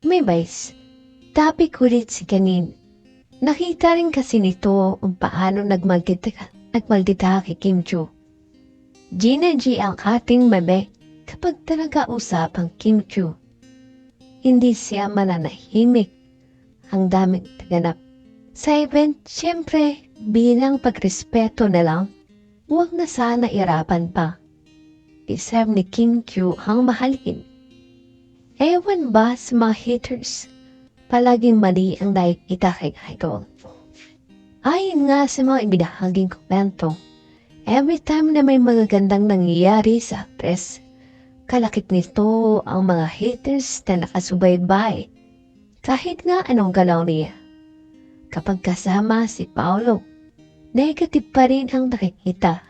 May vice. Tapi kulit si Kanin. Nakita rin kasi nito kung paano nagmaldita, nagmaldita kay Kim Chu. Gina G ang ating mebe kapag talaga usapang Kim Chu. Hindi siya mananahimik. Ang daming taganap. Sa event, syempre, bilang pagrespeto na lang, huwag na sana irapan pa. Deserve ni Kim Chu ang mahalin. Ewan ba sa mga haters? Palaging mali ang nakikita kay Idol. Ayon nga sa mga ibinahaging komento, every time na may magagandang nangyayari sa press, kalakit nito ang mga haters na nakasubaybay. Kahit nga anong galaw niya. Kapag kasama si Paolo, negative pa rin ang nakikita.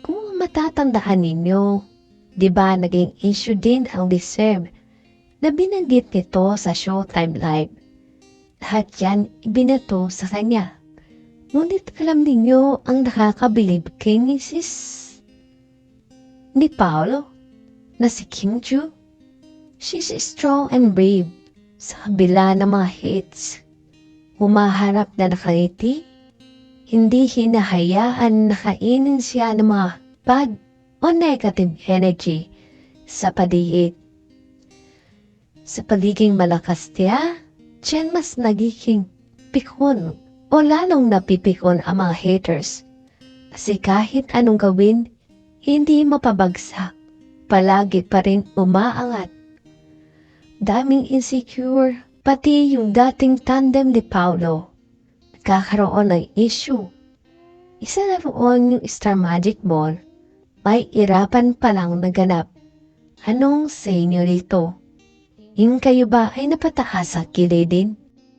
Kung matatandaan ninyo, di ba naging issue din ang deserve na binanggit nito sa Showtime Live. Lahat yan ibinato sa kanya. Ngunit alam ninyo ang nakakabilib kay Mrs. ni Paolo na si Kim Ju. She's strong and brave sa kabila ng mga hits. Humaharap na nakangiti, hindi hinahayaan na kainin siya ng mga bad o negative energy sa paligid. Sa pagiging malakas niya, Chen mas nagiging pikon o lalong napipikon ang mga haters. Kasi kahit anong gawin, hindi mapabagsak. Palagi pa rin umaangat. Daming insecure, pati yung dating tandem ni Paolo. Nagkakaroon ng issue. Isa na roon yung Star Magic Ball. May irapan pa lang naganap. Anong sa inyo rito? Yung kayo ba ay napatakas sa kilay din?